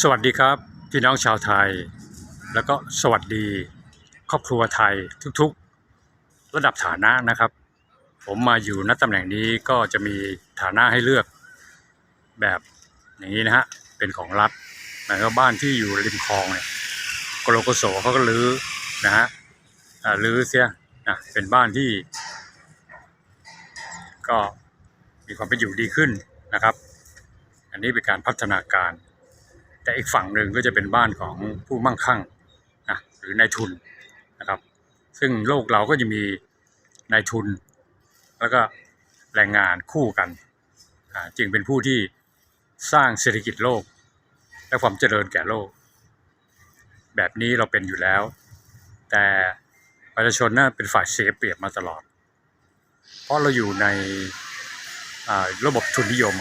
สวัสดีครับ พี่น้องชาวไทย แล้วก็สวัสดี ครอบครัวไทยทุกๆ ระดับฐานะนะครับ ผมมาอยู่ณตำแหน่งนี้ก็จะมีฐานะให้เลือกแบบอย่างนี้นะฮะเป็นของรัฐหมายว่าบ้านที่อยู่ริมคลองเนี่ยกรกโสเขาก็รื้อนะฮะอ่ารื้อเสียนะเป็นบ้านที่ ก็มีความเป็นอยู่ดีขึ้นนะครับ อันนี้เป็นการพัฒนาการ แต่อีกฝั่งหนึ่งก็จะเป็นบ้านของผู้มั่งคั่งนะหรือนายทุนนะครับ ซึ่งโลกเราก็จะมีนายทุน แล้วก็แรงงานคู่กัน จึงเป็นผู้ที่สร้างเศรษฐกิจโลก และความเจริญแก่โลก แบบนี้เราเป็นอยู่แล้ว แต่ประชาชนน่าเป็นฝ่ายเสียเปรียบมาตลอด เพราะเราอยู่ในระบบทุนนิยม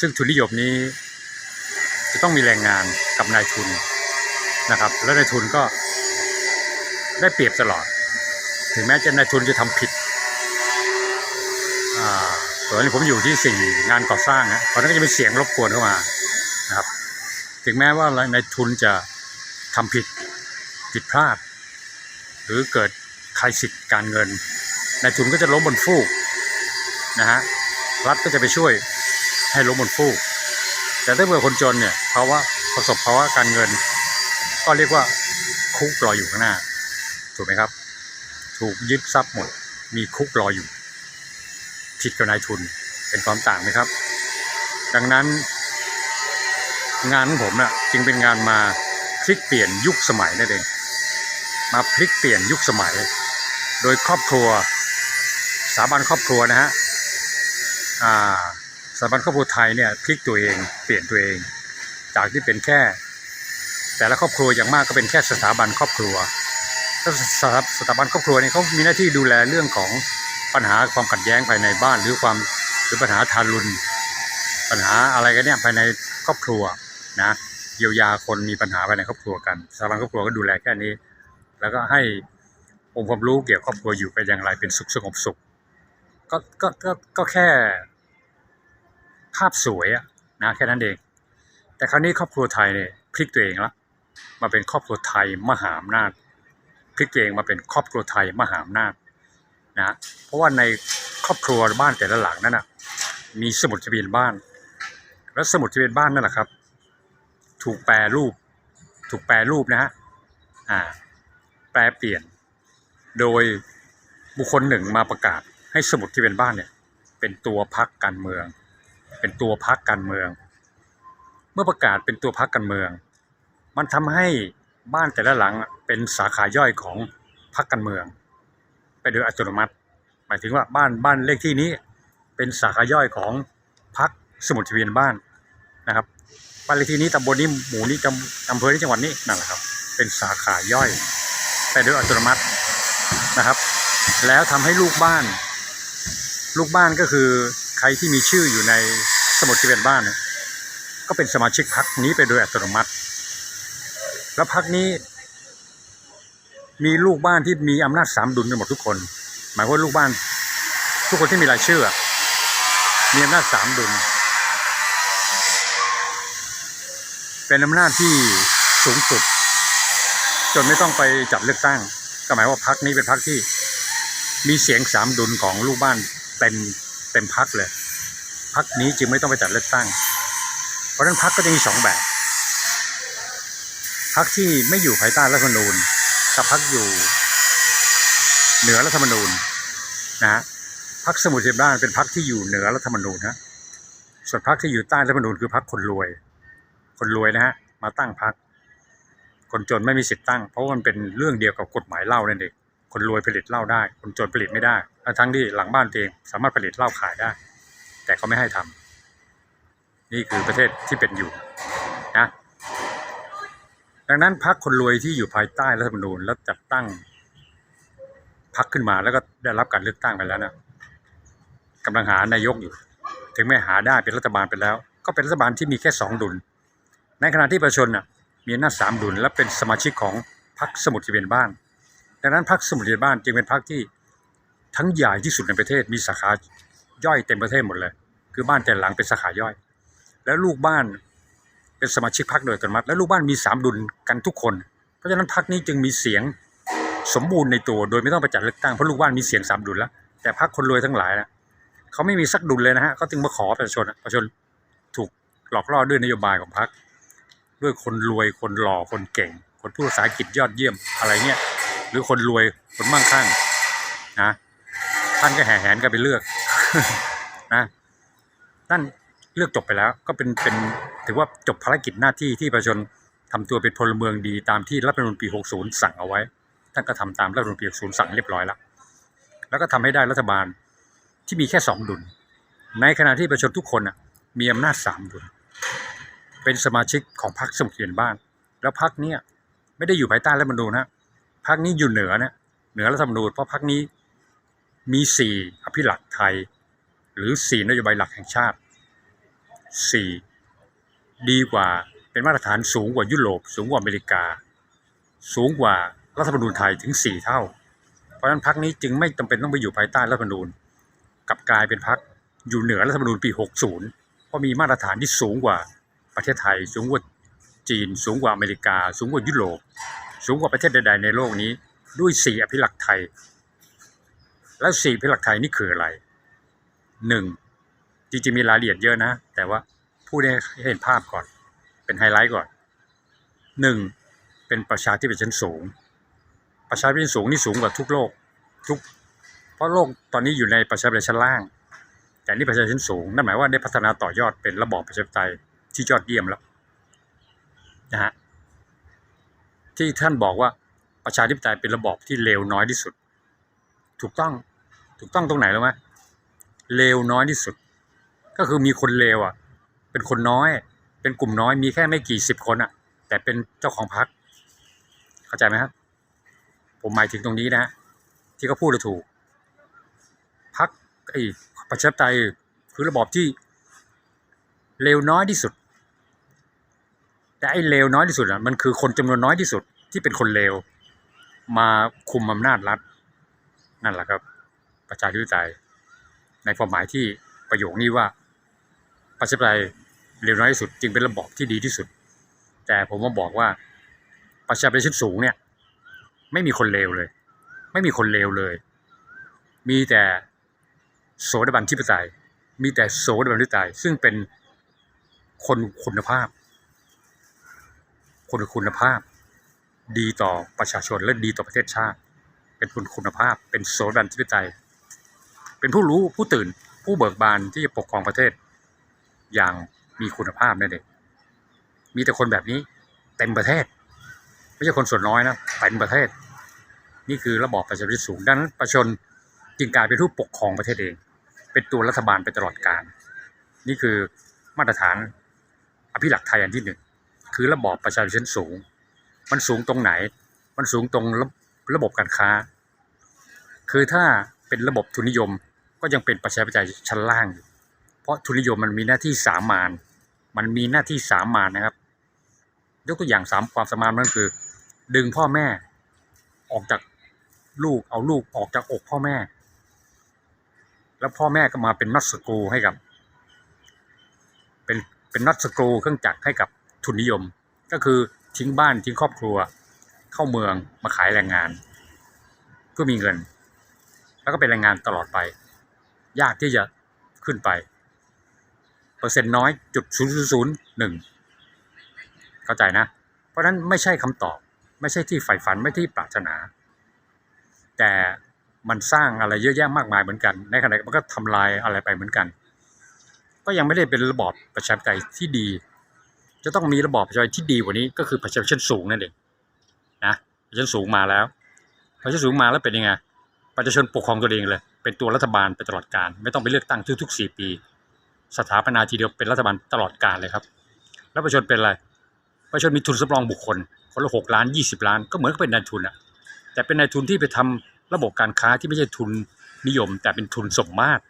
ซึ่งทุนนิยมนี้ จะต้องมีแรงงานกับนายทุนนะครับ แล้วนายทุนก็ได้เปรียบตลอด ถึงแม้จะนายทุนจะทำผิดอ่าตอนนี้ผมอยู่ที่สิ่งงานก่อสร้างนะตอนนั้นก็จะมีเสียงรบกวนเข้ามานะครับ ถึงแม้ว่านายทุนจะทำผิดผิดพลาด หรือเกิดใครสิทธิ์การเงินนายทุนก็จะล้มบนฟูกนะฮะรัฐก็จะไปช่วยให้ล้มบนฟูก แต่ถ้าเผื่อคนจนเนี่ยภาวะประสบภาวะการเงิน ก็เรียกว่าคุกรออยู่ข้างหน้า ถูกไหมครับ ถูกยึดทรัพย์หมด มีคุกรออยู่ ผิดกับนายทุนเป็นความต่างไหมครับ ดังนั้น งานของผมน่ะจึงเป็นงานมาพลิกเปลี่ยนยุคสมัยนั่นเองมาพลิกเปลี่ยนยุคสมัย โดยครอบครัวสถาบันครอบครัวนะฮะอ่า สถาบันครอบครัวไทยเนี่ยพลิกตัวเองเปลี่ยนตัวเอง จากที่เป็นแค่ แต่ละครอบครัวอย่างมากก็เป็นแค่สถาบันครอบครัวถ้าสถาสถาบันครอบครัวเนี่ยเขามีหน้าที่ดูแลเรื่องของปัญหาความขัดแย้งภายในบ้าน หรือความหรือปัญหาทารุณปัญหาอะไรกันเนี่ยภายในครอบครัวนะเยียวยาคนมีปัญหาภายในครอบครัวกันสถาบันครอบครัวก็ดูแลแค่นี้ แล้วก็ให้องค์ความรู้เกี่ยวกับครอบครัวอยู่ไปอย่างไรเป็นสุขสงบสุขก็ก็ก็ก็แค่ ภาพสวยอะนะแค่นั้นเอง แต่คราวนี้ครอบครัวไทยเนี่ยพลิกตัวเองละมาเป็นครอบครัวไทยมหาอำนาจพลิกตัวเองมาเป็นครอบครัวไทยมหาอำนาจนะเพราะว่าในครอบครัวบ้านแต่ละหลังนั้นนะมีสมุดทะเบียนบ้าน และสมุดทะเบียนบ้านนั่นแหละครับ ถูกแปรรูป ถูกแปรรูปนะฮะอ่าแปลเปลี่ยน โดยบุคคลหนึ่งมาประกาศให้สมุดทะเบียนบ้านเนี่ยเป็นตัวพักการเมือง เป็นตัวพักการเมือง เมื่อประกาศเป็นตัวพักการเมือง มันทำให้บ้านแต่ละหลังเป็นสาขาย่อยของพักการเมือง ไปโดยอัตโนมัติ หมายถึงว่าบ้านบ้านเลขที่นี้ เป็นสาขาย่อยของพักสมุดทะเบียนบ้านนะครับบ้านเลขที่นี้ตำบลนี้หมู่นี้จำอำเภอนี้จังหวัดนี้นั่นแหละครับ เป็นสาขาย่อย ไปโดยอัตโนมัตินะครับ แล้วทำให้ลูกบ้าน ลูกบ้านก็คือ ใครที่มีชื่ออยู่ในสมุดทะเบียนบ้านเนี่ยก็เป็นสมาชิกพรรคนี้ไปโดยอัตโนมัติ แล้วพรรคนี้ มีลูกบ้านที่มีอำนาจสามดุลกันหมดทุกคน หมายความว่าลูกบ้าน ทุกคนที่มีรายชื่อมีอำนาจสามดุล เป็นอำนาจที่สูงสุด จนไม่ต้องไปจัดเลือกตั้ง ก็หมายว่าพรรคนี้เป็นพรรคที่มีเสียงสามดุลของลูกบ้านเต็ม เต็มพักเลย พักนี้จึงไม่ต้องไปจัดเลือกตั้ง เพราะฉะนั้นพักก็จะมีสองแบบ พักที่ไม่อยู่ภายใต้รัฐธรรมนูญกับพักอยู่ เหนือรัฐธรรมนูญนะฮะพักสมุทรเทียนบ้านเป็นพักที่อยู่เหนือรัฐธรรมนูญฮะส่วนพักที่อยู่ใต้รัฐธรรมนูญคือพักคนรวย คนรวยนะฮะมาตั้งพักคนจนไม่มีสิทธิ์ตั้ง เพราะมันเป็นเรื่องเดียวกับกฎหมายเล้านั่นเอง คนรวยผลิตเหล้าได้ คนจนผลิตไม่ได้ทั้งที่หลังบ้านตัวเองสามารถผลิตเหล้าขายได้ แต่เขาไม่ให้ทำนี่คือประเทศที่เป็นอยู่นะดังนั้นพรรคคนรวยที่อยู่ภายใต้รัฐธรรมนูญแล้วจัดตั้งพรรคขึ้นมาแล้วก็ได้รับการเลือกตั้งไปแล้วนะกำลังหานายกอยู่ ถึงไม่หาได้เป็นรัฐบาลไปแล้ว ก็เป็นรัฐบาลที่มีแค่สองดุล ในขณะที่ประชาชนน่ะมีอำนาสามดุลและเป็นสมาชิกของพรรคสมุทรทเบียนบ้าน ดังนั้นพรรคสมุทรีบ้านจึงเป็นพรรคที่ทั้งใหญ่ที่สุดในประเทศมีสาขาย่อยเต็มประเทศหมดเลย คือบ้านแต่หลังเป็นสาขาย่อย แล้วลูกบ้านเป็นสมาชิกพรรคโดยอัตโนมัติ และลูกบ้านมีสามดุลกันทุกคน เพราะฉะนั้นพรรคนี้จึงมีเสียงสมบูรณ์ในตัว โดยไม่ต้องไปจัดเลือกตั้งเพราะลูกบ้านมีเสียงสามดุลแล้ว แต่พรรคคนรวยทั้งหลายนะเขาไม่มีสักดุลเลยนะฮะเขาจึงมาขอประชาชนประชาชนถูกหลอกล่อด้วยนโยบายของพรรคด้วยคนรวยคนหล่อคนเก่ง คนพูดภาษาอังกฤษยอดเยี่ยมอะไรเงี้ย หรือคนรวยคนมั่งคั่งนะท่านก็แห่แหนกันไปเลือกนะนั่นเลือกจบไปแล้ว ก็เป็นเป็นถือว่าจบภารกิจหน้าที่ที่ประชาชนทำตัวเป็นพลเมืองดีตามที่รัฐธรรมนูญปี 60 สั่งเอาไว้ ท่านก็ทำตามรัฐธรรมนูญปี 60 สั่งเรียบร้อยแล้ว แล้วก็ทำให้ได้รัฐบาลที่มีแค่สองดุล ในขณะที่ประชาชนทุกคนมีอำนาจสามดุล เป็นสมาชิกของพรรคสมุทรเขียนบ้าน แล้วพรรคเนี้ยไม่ได้อยู่ภายใต้รัฐธรรมนูญนะ พรรคนี้อยู่เหนือเนี่ยเหนือรัฐธรรมนูญเพราะพรรคนี้มีสี่อภิลักไทย หรือสี่นโยบายหลักแห่งชาติสี่ดีกว่าเป็นมาตรฐานสูงกว่ายุโรป สูงกว่าอเมริกา สูงกว่ารัฐธรรมนูญไทยถึงสี่เท่า เพราะฉะนั้นพรรคนี้จึงไม่จำเป็นต้องไปอยู่ภายใต้รัฐธรรมนูญกลับกลายเป็นพรรคอยู่เหนือรัฐธรรมนูญปี 60 เพราะมีมาตรฐานที่สูงกว่าประเทศไทย สูงกว่าจีน สูงกว่าอเมริกา สูงกว่ายุโรป สูงกว่าประเทศใดๆในโลกนี้ ด้วยสี่อภิลักษ์ไทย แล้วสี่อภิลักษ์ไทยนี่คืออะไรหนึ่งจริงๆมีรายละเอียดเยอะนะ แต่ว่าพูดให้เห็นภาพก่อน เป็นไฮไลท์ก่อนหนึ่งเป็นประชาธิปไตยชั้นสูง ประชาธิปไตยสูงนี่สูงกว่าทุกโลกทุก เพราะโลกตอนนี้อยู่ในประชาธิปไตยชั้นล่าง แต่นี่ประชาธิปไตยชั้นสูงนั่นหมายว่าได้พัฒนาต่อยอดเป็นระบอบประชาธิปไตยที่ยอดเยี่ยมแล้วนะฮะ ที่ท่านบอกว่าประชาธิปไตยเป็นระบอบที่เลวน้อยที่สุด ถูกต้องถูกต้องตรงไหนรู้วไหมเลวน้อยที่สุด ก็คือมีคนเลวอะ เป็นคนน้อย เป็นกลุ่มน้อยมีแค่ไม่กี่สิบคนอะ แต่เป็นเจ้าของพรรคเข้าใจไหมครับ ผมหมายถึงตรงนี้นะ ที่เขาพูดถูกพรรคไอ้ประชาธิปไตยคือระบอบที่เลวน้อยที่สุด แต่ไอ้เลวน้อยที่สุดอะมันคือคนจำนวนน้อยที่สุดที่เป็นคนเลวมาคุมอำนาจรัฐ นั่นแหละครับ ประชาธิปไตยในความหมายที่ประโยคนี้ว่าประชาธิปไตยเลวน้อยที่สุด จึงเป็นระบอบที่ดีที่สุด แต่ผมมาบอกว่าประชาธิปไตยชนสูงเนี่ย ไม่มีคนเลวเลย ไม่มีคนเลวเลย มีแต่โสดาบันทิปไตยมีแต่โสดาบันทิปไตยซึ่งเป็นคนคุณภาพ คนคุณภาพ ดีต่อประชาชนและดีต่อประเทศชาติ เป็นคนคุณภาพ เป็นโสดันทิปไตย เป็นผู้รู้ผู้ตื่นผู้เบิกบานที่จะปกครองประเทศ อย่างมีคุณภาพนั่นเองมีแต่คนแบบนี้เต็มประเทศ ไม่ใช่คนส่วนน้อยนะเต็มประเทศ นี่คือระบอบประชาธิปไตยสูงดังนั้นประชาชนจึงกลายเป็นผู้ปกครองประเทศเอง เป็นตัวรัฐบาลไปตลอดกาลนี่คือมาตรฐานอภิลักษ์ไทยอันที่หนึ่ง คือระบอบประชาธิปไตยชั้นสูง มันสูงตรงไหน มันสูงตรงระระบบการค้า คือถ้าเป็นระบบทุนนิยมก็ยังเป็นประชาธิปไตยชั้นล่างอยู่เพราะทุนนิยมมันมีหน้าที่สามานมันมีหน้าที่สามานนะครับ ยกตัวอย่างสามความสามานมันคือ ดึงพ่อแม่ออกจากลูกเอาลูกออกจากอกพ่อแม่ แล้วพ่อแม่ก็มาเป็นนักสกรูให้กับ เป็นเป็นนักสกรูเครื่องจักรให้กับ ทุนนิยม ก็คือทิ้งบ้านทิ้งครอบครัว เข้าเมืองมาขายแรงงาน เพื่อมีเงิน แล้วก็เป็นแรงงานตลอดไป ยากที่จะขึ้นไป เปอร์เซ็นต์น้อยจุดศูนย์ศูนย์หนึ่งเข้าใจนะ เพราะนั้นไม่ใช่คำตอบ ไม่ใช่ที่ใฝ่ฝันไม่ที่ปรารถนา แต่มันสร้างอะไรเยอะแยะมากมายเหมือนกัน ในขณะเดียวกันก็ทำลายอะไรไปเหมือนกัน ก็ยังไม่ได้เป็นระบอบประชาธิปไตยที่ดี จะต้องมีระบอบประชาธิปไตยที่ดีกว่านี้ก็คือประชาธิปไตยชั้นสูงนั่นเองนะประชาธิปไตยชั้นสูงมาแล้วประชาธิปไตยสูงมาแล้วเป็นยังไงประชาชนปกครองตัวเองเลย เป็นตัวรัฐบาลไปตลอดกาลไม่ต้องไปเลือกตั้งทุกๆสี่ปี สถาปนาทีเดียวเป็นรัฐบาลตลอดกาลเลยครับ แล้วประชาชนเป็นอะไรประชาชนมีทุนสำรองบุคคลคนละหกล้านยี่สิบล้าน ก็เหมือนกับเป็นนายทุนอะแต่เป็นนายทุนที่ไปทำระบบการค้าที่ไม่ใช่ทุนนิยม แต่เป็นทุนสมมาตร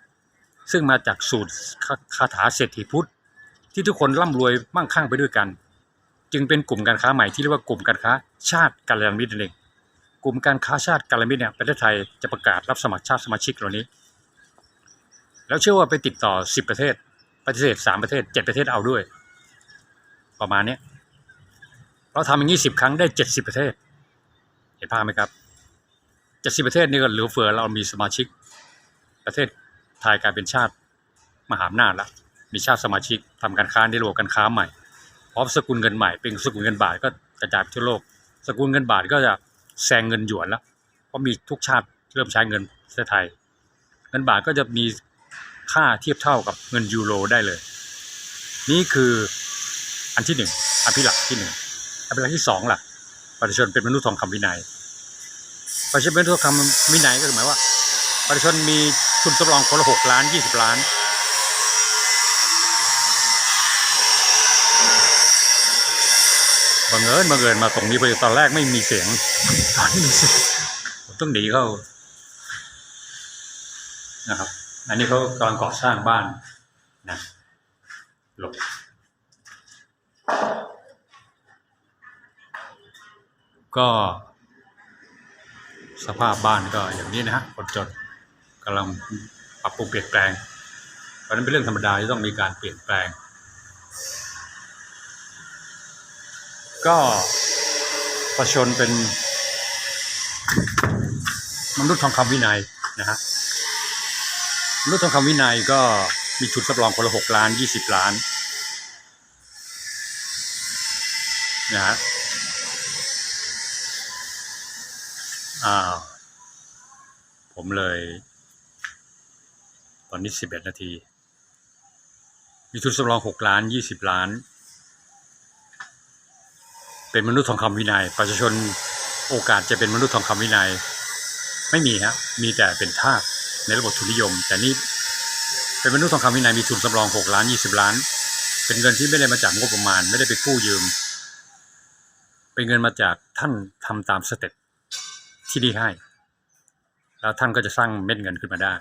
ซึ่งมาจากสูตรคาถาเศรษฐีพุทธ ที่ทุกคนร่ำรวยมั่งคั่งไปด้วยกัน จึงเป็นกลุ่มการค้าใหม่ที่เรียกว่ากลุ่มการค้าชาติกัลยาณมิตรนั่นเองกลุ่มการค้าชาติกัลยาณมิตรเนี่ยประเทศไทยจะประกาศรับสมัครชาติสมาชิกเหล่านี้ แล้วเชื่อว่าไปติดต่อสิบประเทศปฏิเสธสามประเทศเจ็ดประเทศเอาด้วย ประมาณนี้เราทำอย่างนี้สิบครั้งได้เจ็ดสิบประเทศ เห็นภาพไหมครับเจ็ดสิบประเทศนี่ก็เหลือเฟือเรามีสมาชิกประเทศไทยกลายเป็นชาติมหาอำนาจละ มีชาติสมาชิกทำการค้าในโลกการค้าใหม่พร้อมสกุลเงินใหม่เป็นสกุลเงินบาทก็กระจายไปทั่วโลก สกุลเงินบาทก็จะแซงเงินหยวนแล้วเพราะมีทุกชาติเริ่มใช้เงินเทศไทย เงินบาทก็จะมีค่าเทียบเท่ากับเงินยูโรได้เลย นี่คืออันที่หนึ่งอภิลักษ์ที่หนึ่งอภิลักษ์ที่สองล่ะประชาชนเป็นมนุษย์ทองคำวินัยประชาชนเป็นมนุษย์ทองคำวินัยก็หมายว่าประชาชนมีทุนสำรองคนละหกล้านยี่สิบล้าน บังเอิญบังเอิญมาตรงนี้พอดีตอนแรกไม่มีเสียงตอนนี้มีเสียงผมต้องหนีเข้านะครับ อันนี้เขากำลังก่อสร้างบ้านนะหลบก็สภาพบ้านก็อย่างนี้นะฮะคนจนกำลังปรับปรุงเปลี่ยนแปลงเพราะฉะนั้นเป็นเรื่องธรรมดาที่ต้องมีการเปลี่ยนแปลง ก็ประชนเป็น มนุษย์ทองคำวินัยนะฮะมนุษย์ทองคำวินัยก็มีทุนสำรองคนละหกล้านยี่สิบล้านนะฮะอ้าวผมเลย ตอนนี้สิบเอ็ดนาที มีทุนสำรองหกล้านยี่สิบล้าน เป็นมนุษย์ทองคำวินัย ประชาชนโอกาสจะเป็นมนุษย์ทองคำวินัย ไม่มีฮะมีแต่เป็นทาสในระบบทุนนิยม แต่นี่เป็นมนุษย์ทองคำวินัยมีทุนสำรองหกล้านยี่สิบล้าน เป็นเงินที่ไม่ได้มาจากงบประมาณ ไม่ได้ไปกู้ยืม เป็นเงินมาจากท่านทำตามสเต็ปที่นี่ให้ แล้วท่านก็จะสร้างเม็ดเงินขึ้นมาได้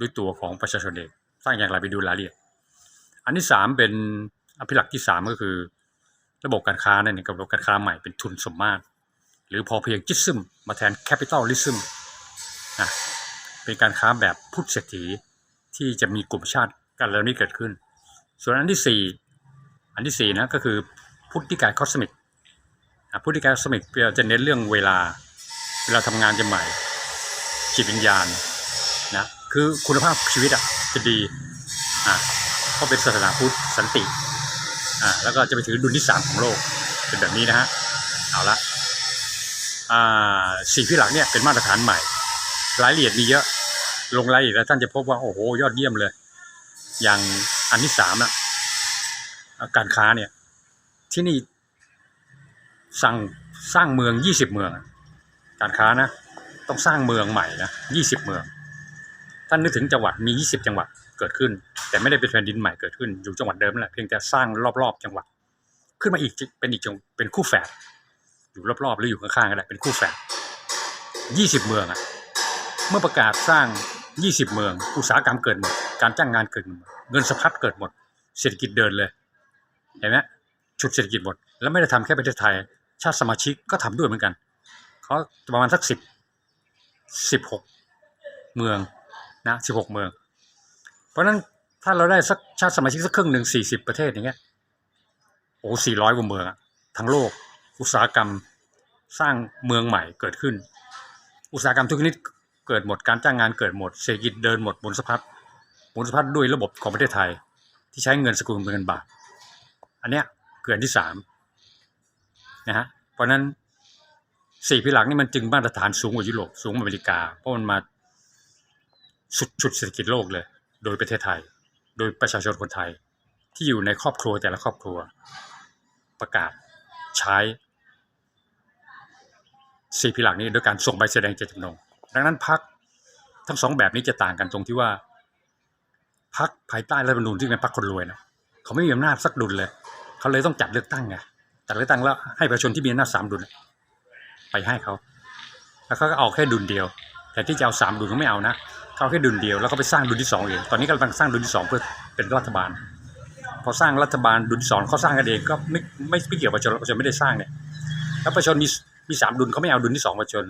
ด้วยตัวของประชาชนเองสร้างอย่างไรไปดูรายละเอียดอันที่สามเป็นอภิลักษ์ที่สามก็คือ ระบบการค้าเนั่นเองกับระบบการค้าใหม่เป็นทุนสมมาตร หรือพอเพียงจิซึมมาแทนแคปิตอลลิซึมนะเป็นการค้าแบบพุทธเศรษฐีที่จะมีกลุ่มชาติกันแล้วนี้เกิดขึ้น ส่วนอันที่สี่อันที่สี่นะก็คือพุทธิการคอสมิกอะพุทธิการคอสมิกจะเน้นเรื่องเวลาเวลาทำงานจะใหม่จิตวิญญาณนะคือคุณภาพชีวิตอะจะดีอะเพราเป็นศาสนาพุทธสันติ อ่าแล้วก็จะไปถือดุลที่สามของโลกเป็นแบบนี้นะฮะเอาละอ่าสี่พิหลักเนี่ยเป็นมาตรฐานใหม่ รายละเอียดมีเยอะลงรายละเอียดแล้วท่านจะพบว่าโอ้โหยอดเยี่ยมเลย อย่างอันที่สามอะการค้าเนี่ย ที่นี่สั่งสร้างเมืองยี่สิบเมือง การค้านะ ต้องสร้างเมืองใหม่นะยี่สิบเมือง ท่านนึกถึงจังหวัดมียี่สิบจังหวัด เกิดขึ้น แต่ไม่ได้เป็นแผ่นดินใหม่เกิดขึ้นอยู่จังหวัดเดิมแหละเพียงแต่สร้างรอบๆจังหวัด ขึ้นมาอีกเป็นอีกจังเป็นคู่แฝดอยู่รอบๆหรืออยู่ข้างๆก็ได้เป็นคู่แฝดยี่สิบเมืองอะเมื่อประกาศสร้างยี่สิบเมือง อุตสาหกรรมเกิดหมด การจ้างงานเกิดหมดเงินสะพัดเกิดหมด เศรษฐกิจเดินเลยเห็นไหมชุดเศรษฐกิจหมด แล้วไม่ได้ทำแค่ประเทศไทย ชาติสมาชิกก็ทำด้วยเหมือนกันเขาประมาณสักสิบสิบหกเมืองนะสิบหกเมือง ราะฉะนั้นถ้าเราได้สักชาติสมาชิกสักครึ่งหนึ่งสี่สิบประเทศอย่างเงี้ยโอ้สี่ร้อยกว่าเมืองอะทั้งโลก อุตสาหกรรมสร้างเมืองใหม่เกิดขึ้น อุตสาหกรรมทุกชนิดเกิดหมดการจ้างงานเกิดหมดเศรษฐกิจเดินหมดหมุนสะพัดหมุนสะพัดด้วยระบบของประเทศไทย ที่ใช้เงินสกุลเป็นเงินบาท อันเนี้ยเกินที่สามนะฮะเพราะฉะนั้นสี่พิหลักนี่มันจึงมาตรฐานสูงกว่ายุโรปสูงกว่าอเมริกา เพราะมันมาสุดชุดเศรษฐกิจโลกเลย โดยประเทศไทย โดยประชาชนคนไทย ที่อยู่ในครอบครัวแต่ละครอบครัว ประกาศใช้สี่พิหลักนี้โดยการส่งใบแสดงเจตจำนง ดังนั้นพักทั้งสองแบบนี้จะต่างกันตรงที่ว่าพักภายใต้รัฐธรรมนูญที่เป็นพักคนรวยนะเขาไม่มีอำนาจสักดุลเลย เขาเลยต้องจัดเลือกตั้งไงจัดเลือกตั้งแล้วให้ประชาชนที่มีอำนาจสามดุลไปให้เขา แล้วเขาก็เอาแค่ดุลเดียว แต่ที่จะเอาสามดุลเขาไม่เอานะ เขาแค่ดุลเดียวแล้วก็ไปสร้างดุลที่สองเองตอนนี้กำลังสร้างดุลที่สองเพื่อเป็นรัฐบาล พอสร้างรัฐบาลดุลที่สองเขาสร้างกันเองก็ไม่ไม่ไม่เกี่ยวประชาชนประชาชนไม่ได้สร้างเนี่ยแล้วประชาชนมีมีสามดุลเขาไม่เอาดุลที่สองประชาชน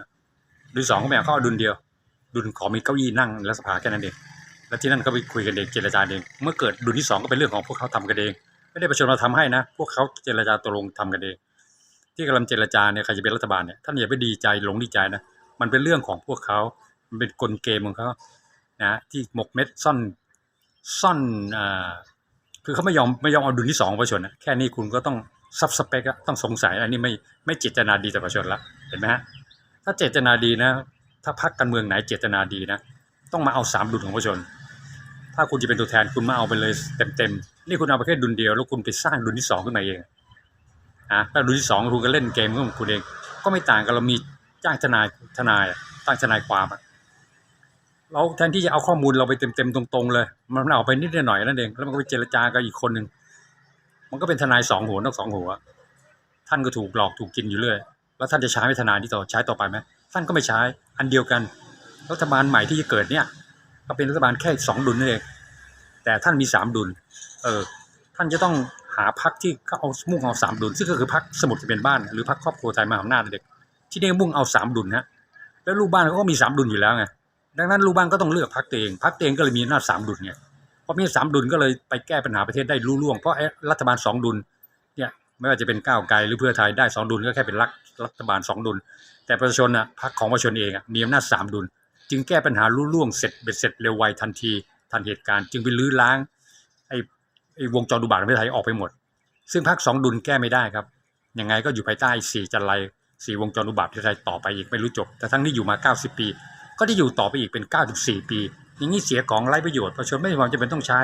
ดุลสองเขาไม่เอาเขาเอาดุลเดียว ดุลขอมีเก้าอี้นั่งรัฐสภาแค่นั้นเองแล้วที่นั่นก็ไปคุยกันเองเจรจาเองเมื่อเกิดดุลที่สองก็เป็นเรื่องของพวกเขาทำกันเองไม่ได้ประชาชนมาทำให้นะ พวกเขาเจรจาตกลงทำกันเองที่กำลังเจรจาเนี่ยใครจะเป็นรัฐบาลเนี่ยท่านอย่าไปดีใจหลงดีใจนะมันเป็นเรื่องของพวกเขามันเป็นกลเกมของเขา นะที่หมกเม็ดซ่อนซ่อนอ่าคือเขาไม่ยอมไม่ยอมเอาดุลที่สองประชาชนนะแค่นี้คุณก็ต้องซับสเปกต้องสงสัยอันนี้ไม่ไม่เจตนาดีต่อประชาชนละเห็นไหมฮะถ้าเจตนาดีนะ ถ้าพรรคการเมืองไหนเจตนาดีนะต้องมาเอาสามดุลของประชาชน ถ้าคุณจะเป็นตัวแทนคุณมาเอาไปเลยเต็มๆนี่คุณเอาไปแค่ดุลเดียวแล้วคุณไปสร้างดุลที่สองขึ้นมาเองอะถ้าดุลที่สองคุณก็เล่นเกมของคุณเองก็ไม่ต่างกันเรามีจ้างทนายทนายตั้งทนายความอะ เราแทนที่จะเอาข้อมูลเราไปเต็มๆตรงๆเลย มันเอาไปนิดหน่อยนั่นเอง แล้วมันก็ไปเจรจากับอีกคนหนึ่ง มันก็เป็นทนายสองหัวนอกสองหัว ท่านก็ถูกหลอกถูกกินอยู่เรื่อย แล้วท่านจะใช้ไหมทนายที่ต่อใช้ต่อไปไหมท่านก็ไม่ใช้ อันเดียวกัน รัฐบาลใหม่ที่จะเกิดเนี่ย ก็เป็นรัฐบาลแค่สองดุลนั่นเอง แต่ท่านมีสามดุล เออ ท่านจะต้องหาพักที่เขาเอามุ่งเอาสามดุล ซึ่งก็คือพักสมุทรทะเบียนบ้าน หรือพักครอบครัวไทยมาอำนาจเด็ก ที่ได้มุ่งเอาสามดุลฮะแล้วลูกบ้านเขาก็มีสามดุลอยู่แล้วไง ดังนั้นลูกบ้านก็ต้องเลือกพักตัวเองพักตัวเองก็เลยมีอำนาจสามดุลไงพอมีสามดุลก็เลยไปแก้ปัญหาประเทศได้รุ่ล่วงเพราะรัฐบาลสองดุลเนี่ยไม่ว่าจะเป็นก้าวไกลหรือเพื่อไทยได้สองดุลก็แค่เป็นรัฐรัฐบาลสองดุล แต่ประชาชนอะพรรคของประชาชนเองอะมีอำนาจสามดุล จึงแก้ปัญหารุ่ล่วงเสร็จเบ็ดเสร็จเร็วไวทันทีทันเหตุการณ์ จึงไปลื้อล้างไอ้ไอ้วงจรอุบาทของประเทศไทยออกไปหมด ซึ่งพรรคสองดุลแก้ไม่ได้ครับยังไงก็อยู่ภายใต้สี่จันไรสี่วงจรอุบาทประเทศไทยต่อไปอีกไม่รู้จบ แต่ทั้งนี้อยู่มา 90 ปี ก็ได้อยู่ต่อไปอีกเป็น 94 ปี อย่างนี้เสียของไร้ประโยชน์ประชาชนไม่มีความจำเป็นต้องใช้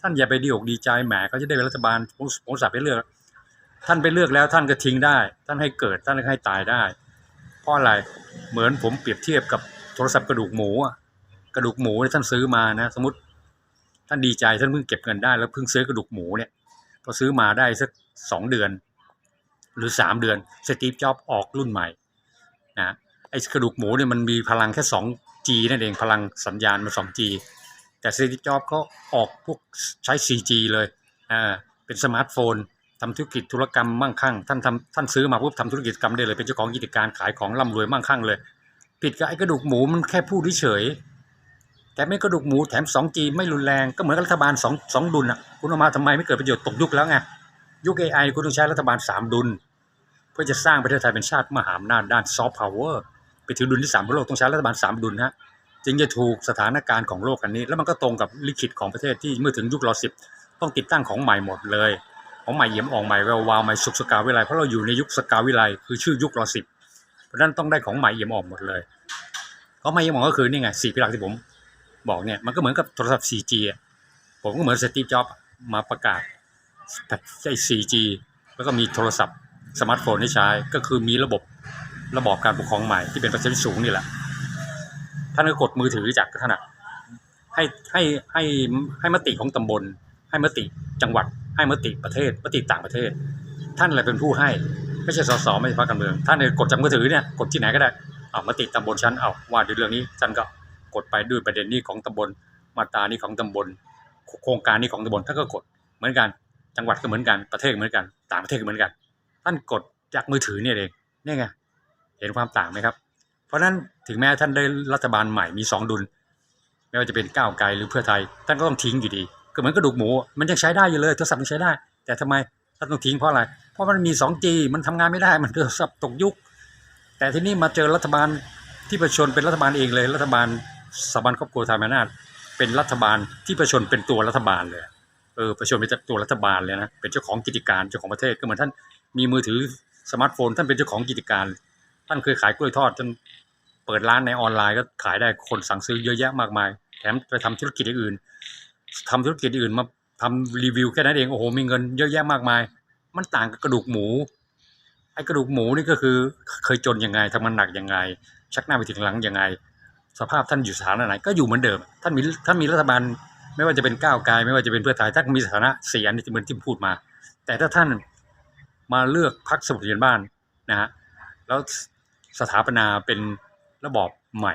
ท่านอย่าไปดีอกดีใจแหมเขาจะได้เป็นรัฐบาลผมผมสับไปเลือก ท่านไปเลือกแล้วท่านก็ทิ้งได้ ท่านให้เกิดท่านก็ให้ตายได้ เพราะอะไรเหมือนผมเปรียบเทียบกับโทรศัพท์กระดูกหมูอะกระดูกหมูที่ท่านซื้อมานะ สมมติท่านดีใจท่านเพิ่งเก็บเงินได้แล้วเพิ่งซื้อกระดูกหมูเนี่ยพอซื้อมาได้สักสองเดือน หรือสามเดือนสตีฟจ็อบออกรุ่นใหม่นะ ไอ้กระดูกหมูเนี่ยมันมีพลังแค่สอง G นั่นเองพลังสัญญาณมันสอง G แต่สตีจ็อบก็ออกพวกใช้ 4G เลยอ่าเป็นสมาร์ทโฟนทำธุรกิจธุรกรรมมั่งคั่งท่านทำท่านซื้อมาปุ๊บทำธุรกิจกรรมได้เลย เป็นเจ้าของกิจการขายของร่ำรวยมั่งคั่งเลย ผิดกับไอ้กระดูกหมูมันแค่พูดเฉยแต่ไม่กระดูกหมูแถม 2G ไม่รุนแรงก็เหมือนรัฐบาล2 2ดุลอะคุณเอามาทำไมไม่เกิดประโยชน์ตกยุคแล้วไงยุค AI คุณต้องใช้รัฐบาล 3 ดุล เพื่อจะสร้างประเทศไทยเป็นชาติมหาอำนาจด้านซอฟต์พาวเวอร์ ไปถึงดุลที่3ของโลกต้องใช้รัฐบาล3ดุลฮะจึงจะถูกสถานการณ์ของโลกอันนี้ แล้วมันก็ตรงกับลิขิตของประเทศที่เมื่อถึงยุครอสิบต้องติดตั้งของใหม่หมดเลย ของใหม่เยี่ยมออกใหม่แวววาวใหม่สุขสกาวิไลเพราะเราอยู่ในยุคสกาวิไลคือชื่อยุครอสิบเพราะนั้นต้องได้ของใหม่เยี่ยมออกหมดเลยของใหม่เยี่ยมออกก็คือนี่ไงสี่พิลักที่ผมบอกเนี่ยมันก็เหมือนกับโทรศัพท์ 4G ผมก็เหมือนสตีฟจ็อบมาประกาศใช้ 4G แล้วก็มีโทรศัพท์สมาร์ทโฟนที่ใช้ก็คือมีระบบ ระบอบการปกครองใหม่ที่เป็นประสิทธิสูงนี่แหละท่านก็กดมือถือจากท่านให้ให้ให้ให้มติของตำบล ให้มติจังหวัด ให้มติประเทศมติต่างประเทศ ท่านอะไรเป็นผู้ให้ ไม่ใช่สสไม่ใช่พรรคการเมือง ท่านเลยกดจากมือถือเนี่ยกดที่ไหนก็ได้เอามติตำบลชั้นเอาว่าด้วยเรื่องนี้ท่านก็กดไปด้วยประเด็นนี้ของตำบลมาตรานี้ของตำบล โครงการนี้ของตำบลท่านก็กดเหมือนกันจังหวัดก็เหมือนกันประเทศเหมือนกัน ต่างประเทศก็เหมือนกัน ท่านกดจากมือถือเนี่ยเองนี่ไง เห็นความต่างไหมครับ เพราะฉะนั้นถึงแม้ท่านได้รัฐบาลใหม่มีสองดุล ไม่ว่าจะเป็นก้าวไกลหรือเพื่อไทย ท่านก็ต้องทิ้งอยู่ดี ก็เหมือนกระดูกหมู มันยังใช้ได้อยู่เลยโทรศัพท์ยังใช้ได้ แต่ทำไมท่านต้องทิ้งเพราะอะไร เพราะมันมี 2G มันทำงานไม่ได้ มันโทรศัพท์ตกยุค แต่ที่นี่มาเจอรัฐบาลที่ประชาชนเป็นรัฐบาลเองเลย รัฐบาลสถาบันครอบครัวทยมาอำนาจเป็นรัฐบาลที่ประชาชนเป็นตัวรัฐบาลเลยเออประชาชนเป็นตัวรัฐบาลเลยนะเป็นเจ้าของกิจการเจ้าของประเทศก็เหมือนท่านมีมือถือสมาร์ทโฟน ท่านเป็นเจ้าของกิจการ ท่านเคยขายกล้วยทอดจนเปิดร้านในออนไลน์ก็ขายได้คนสั่งซื้อเยอะแยะมากมาย แถมไปทำธุรกิจอื่นทำธุรกิจอื่นมาทำรีวิวแค่นั้นเองโอ้โหมีเงินเยอะแยะมากมาย มันต่างกับกระดูกหมูไอ้กระดูกหมูนี่ก็คือเคยจนยังไงทำมันหนักยังไง ชักหน้าไปถึงหลังยังไง สภาพท่านอยู่สถานะไหนก็อยู่เหมือนเดิม ท่านมีท่านมีรัฐบาลไม่ว่าจะเป็นก้าวไกลไม่ว่าจะเป็นเพื่อไทยท่านมีสถานะเสียนี่เหมือนที่พูดมา แต่ถ้าท่านมาเลือกพรรคสมุทรเรียนบ้านนะฮะแล้ว สถาปนาเป็นระบอบใหม่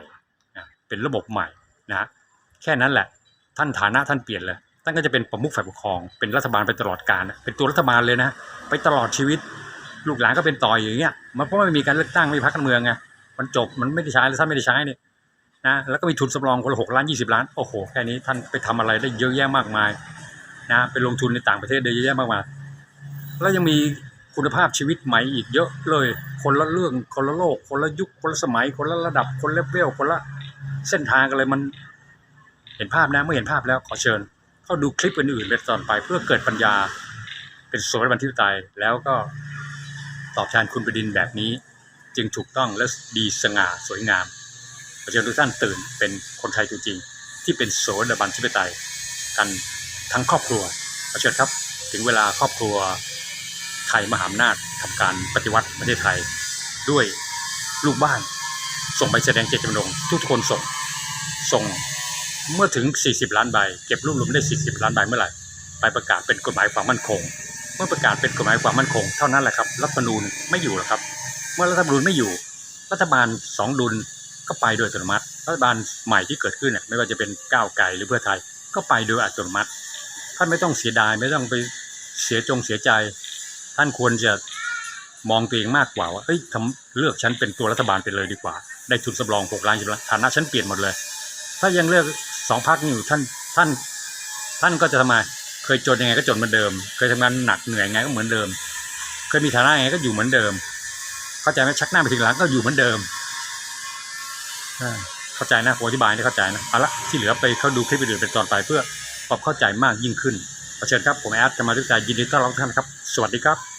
เป็นระบบใหม่นะแค่นั้นแหละท่านฐานะท่านเปลี่ยนเลยท่านก็จะเป็นประมุขฝ่ายปกครอง เป็นรัฐบาลไปตลอดกาลเป็นตัวรัฐบาลเลยนะ ไปตลอดชีวิต ลูกหลานก็เป็นต่ออย่างเงี้ยมันเพราะไม่มีการเลือกตั้งไม่มีพรรคการเมืองไงมันจบมันไม่ได้ใช้แล้วท่านไม่ได้ใช้นี่นะแล้วก็มีทุนสำรองคนละหกล้านยี่สิบล้านโอ้โหแค่นี้ท่านไปทำอะไรได้เยอะแยะมากมายนะไปลงทุนในต่างประเทศได้เยอะแยะมากมายแล้วยังมี คุณภาพชีวิตใหม่อีกเยอะเลย คนละเรื่องคนละโลก คนละยุคคนละสมัย คนละระดับคนละเลวลคนละเส้นทางกันเลยมัน เห็นภาพนะเมื่อเห็นภาพแล้วขอเชิญ เข้าดูคลิปอื่นๆเป็นตอนไปเพื่อเกิดปัญญา เป็นโสดบันทิปไตยแล้วก็ตอบแทนคุณประดินแบบนี้ จึงถูกต้องและดีสง่าสวยงามขอเชิญทุกท่านตื่นเป็นคนไทยจริงๆที่เป็นโสดบันทิปไตยกันทั้งครอบครัวขอเชิญครับ ถึงเวลาครอบครัว ไทยมหาอำนาจทำการปฏิวัติประเทศไทย ด้วยลูกบ้าน ส่งใบแสดงเจตจำนงทุกคนส่งส่งเมื่อถึง 40 ล้านใบ เก็บรวบรวมได้ 40 ล้านใบเมื่อไหร่ไปประกาศเป็นกฎหมายความมั่นคง เมื่อประกาศเป็นกฎหมายความมั่นคง เท่านั้นแหละครับรัฐธรรมนูญไม่อยู่แล้วครับ เมื่อรัฐธรรมนูญไม่อยู่ รัฐบาลสองดุลก็ไปโดยอัตโนมัติ รัฐบาลใหม่ที่เกิดขึ้นเนี่ยไม่ว่าจะเป็นก้าวไกลหรือเพื่อไทยก็ไปโดยอัตโนมัติท่านไม่ต้องเสียดายไม่ต้องไปเสียจงเสียใจ ท่านควรจะมองตัวเองมากกว่าว่าเฮ้ยทำเลือกฉันเป็นตัวรัฐบาลไปเลยดีกว่า ได้ทุนสำรองหกล้านสิบล้านฐานะฉันเปลี่ยนหมดเลย ถ้ายังเลือกสองพักอยู่ท่านท่าน ท่านก็จะทำไมเคยจนยังไงก็จนเหมือนเดิม เคยทำงานหนักเหนื่อยยังไงก็เหมือนเดิม เคยมีฐานะยังไงก็อยู่เหมือนเดิม เข้าใจไหมชักหน้าไปถึงหลังก็อยู่เหมือนเดิมเข้าใจนะอธิบายได้เข้าใจนะเอาละที่เหลือไปเขาดูคลิปอื่นเป็นตอนไปเพื่อความเข้าใจมากยิ่งขึ้น ขอเชิญครับ ผมแอดจะมาด้วยใจยินดีต้อนรับทุกท่านครับ สวัสดีครับ